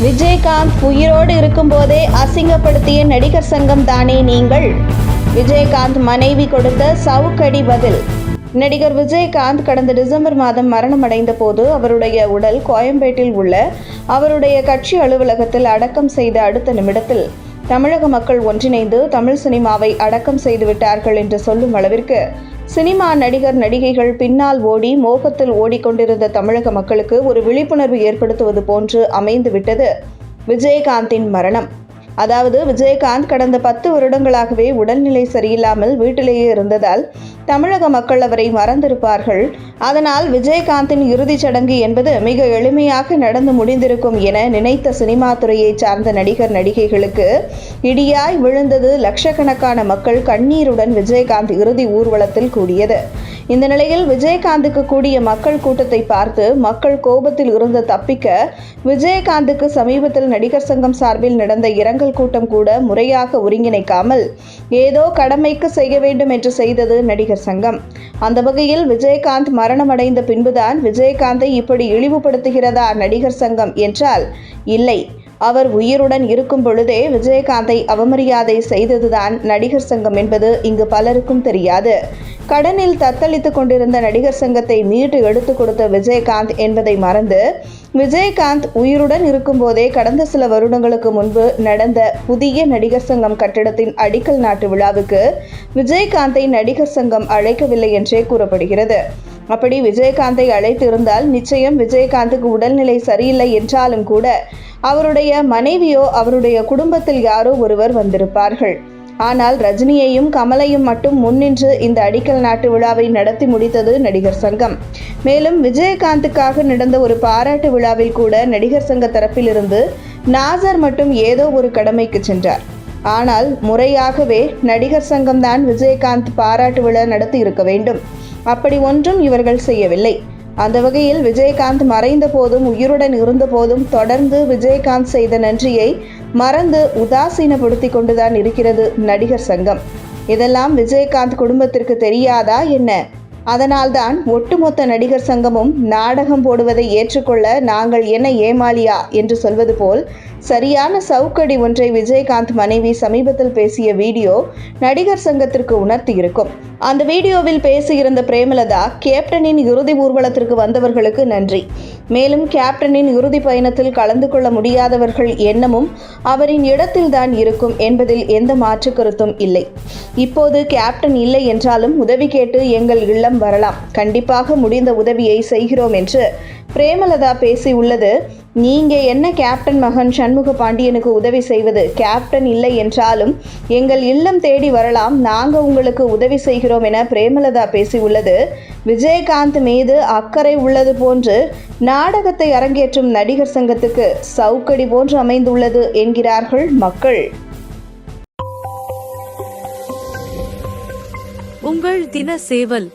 விஜயகாந்த் உயிரோடு இருக்கும்போதே அசிங்கப்படுத்திய நடிகர் சங்கம் தானே நீங்கள்? விஜயகாந்த் மனைவி கொடுத்த சவுக்கடி பதில். நடிகர் விஜயகாந்த் கடந்த டிசம்பர் மாதம் மரணமடைந்த போது அவருடைய உடல் கோயம்பேட்டில் உள்ள அவருடைய கட்சி அலுவலகத்தில் அடக்கம் செய்த அடுத்த நிமிடத்தில் தமிழக மக்கள் ஒன்றிணைந்து தமிழ் சினிமாவை அடக்கம் செய்து விட்டார்கள் என்று சொல்லும் அளவிற்கு சினிமா நடிகர் நடிகைகள் பின்னால் ஓடி மோகத்தில் ஓடிக்கொண்டிருந்த தமிழக மக்களுக்கு ஒரு விழிப்புணர்வு ஏற்படுத்துவது போன்று அமைந்துவிட்டது விஜயகாந்தின் மரணம். அதாவது விஜயகாந்த் கடந்த பத்து வருடங்களாகவே உடல்நிலை சரியில்லாமல் வீட்டிலேயே இருந்ததால் தமிழக மக்கள் அவரை மறந்திருப்பார்கள். அதனால் விஜயகாந்தின் இறுதிச் சடங்கு என்பது மிக எளிமையாக நடந்து முடிந்திருக்கும் என நினைத்த சினிமா துறையைச் சார்ந்த நடிகர் நடிகைகளுக்கு இடியாய் விழுந்தது லட்சக்கணக்கான மக்கள் கண்ணீருடன் விஜயகாந்த் இறுதி ஊர்வலத்தில் கூடியது. இந்த நிலையில் விஜயகாந்துக்கு கூடிய மக்கள் கூட்டத்தை பார்த்து மக்கள் கோபத்தில் இருந்து தப்பிக்க விஜயகாந்துக்கு சமீபத்தில் நடிகர் சங்கம் சார்பில் நடந்த இரங்கல் கூட்டம் கூட முறையாக ஒருங்கிணைக்காமல் ஏதோ கடமைக்கு செய்ய வேண்டும் என்று செய்தது நடிகர் சங்கம். அந்த வகையில் விஜயகாந்த் மரணமடைந்த பின்புதான் விஜயகாந்தை இப்படி இழிவுபடுத்துகிறதா நடிகர் சங்கம் என்றால் இல்லை. அவர் உயிருடன் இருக்கும் பொழுதே விஜயகாந்தை அவமரியாதை செய்ததுதான் நடிகர் சங்கம் என்பது இங்கு பலருக்கும் தெரியாது. கடனில் தத்தளித்துக் கொண்டிருந்த நடிகர் சங்கத்தை மீட்டு எடுத்துக் கொடுத்த விஜயகாந்த் என்பதை மறந்து விஜயகாந்த் உயிருடன் இருக்கும்போதே கடந்த சில வருடங்களுக்கு முன்பு நடந்த புதிய நடிகர் சங்கம் கட்டிடத்தின் அடிக்கல் நாட்டு விழாவுக்கு விஜயகாந்தை நடிகர் சங்கம் அழைக்கவில்லை என்றே கூறப்படுகிறது. அப்படி விஜயகாந்தை அழைத்திருந்தால் நிச்சயம் விஜயகாந்துக்கு உடல்நிலை சரியில்லை என்றாலும் கூட அவருடைய மனைவியோ அவருடைய குடும்பத்தில் யாரோ ஒருவர் வந்திருப்பார்கள். ஆனால் ரஜினியையும் கமலையும் மட்டும் முன்னின்று இந்த அடிக்கல் நாட்டு விழாவை நடத்தி முடித்தது நடிகர் சங்கம். மேலும் விஜயகாந்துக்காக நடந்த ஒரு பாராட்டு விழாவில் கூட நடிகர் சங்க தரப்பிலிருந்து நாசர் மட்டும் ஏதோ ஒரு கடமைக்கு சென்றார். ஆனால் முறையாகவே நடிகர் சங்கம்தான் விஜயகாந்த் பாராட்டு விழா நடத்தி இருக்க வேண்டும். அப்படி ஒன்றும் இவர்கள் செய்யவில்லை. அந்த வகையில் விஜயகாந்த் மறைந்த போதும் உயிருடன் இருந்த போதும் தொடர்ந்து விஜயகாந்த் செய்த நன்றியை மறந்து உதாசீனப்படுத்தி கொண்டுதான் இருக்கிறது நடிகர் சங்கம். இதெல்லாம் விஜயகாந்த் குடும்பத்திற்கு தெரியாதா என்ன? அதனால்தான் ஒட்டுமொத்த நடிகர் சங்கமும் நாடகம் போடுவதை ஏற்றுக்கொள்ள நாங்கள் என்ன ஏமாலியா என்று சொல்வது போல் சரியான சவுக்கடி ஒன்றை விஜயகாந்த் மனைவி சமீபத்தில் பேசிய வீடியோ நடிகர் சங்கத்திற்கு உணர்த்தி இருக்கும் அந்த வீடியோவில் பேசியிருந்த பிரேமலதா கேப்டனின் இறுதி ஊர்வலத்திற்கு வந்தவர்களுக்கு நன்றி. மேலும் கேப்டனின் இறுதி பயணத்தில் கலந்து கொள்ள முடியாதவர்கள் எண்ணமும் அவரின் இடத்தில்தான் இருக்கும் என்பதில் எந்த மாற்று கருத்தும் இல்லை. இப்போது கேப்டன் இல்லை என்றாலும் உதவி கேட்டு எங்கள் இல்லம் வரலாம். கண்டிப்பாக முடிந்த உதவியை செய்கிறோம் என்று பிரேமலதா பேசியுள்ளது. நீங்க என்ன கேப்டன் மகன் சண்முக பாண்டியனுக்கு உதவி செய்வது? கேப்டன் இல்லை என்றாலும் எங்கள் இல்லம் தேடி வரலாம். நாங்க உங்களுக்கு உதவி செய்கிறோம் என பிரேமலதா பேசியுள்ளது. விஜயகாந்த் மீது அக்கறை உள்ளது போன்று நாடகத்தை அரங்கேற்றும் நடிகர் சங்கத்துக்கு சவுக்கடி போன்று அமைந்துள்ளது என்கிறார்கள் மக்கள். உங்கள் தின சேவல்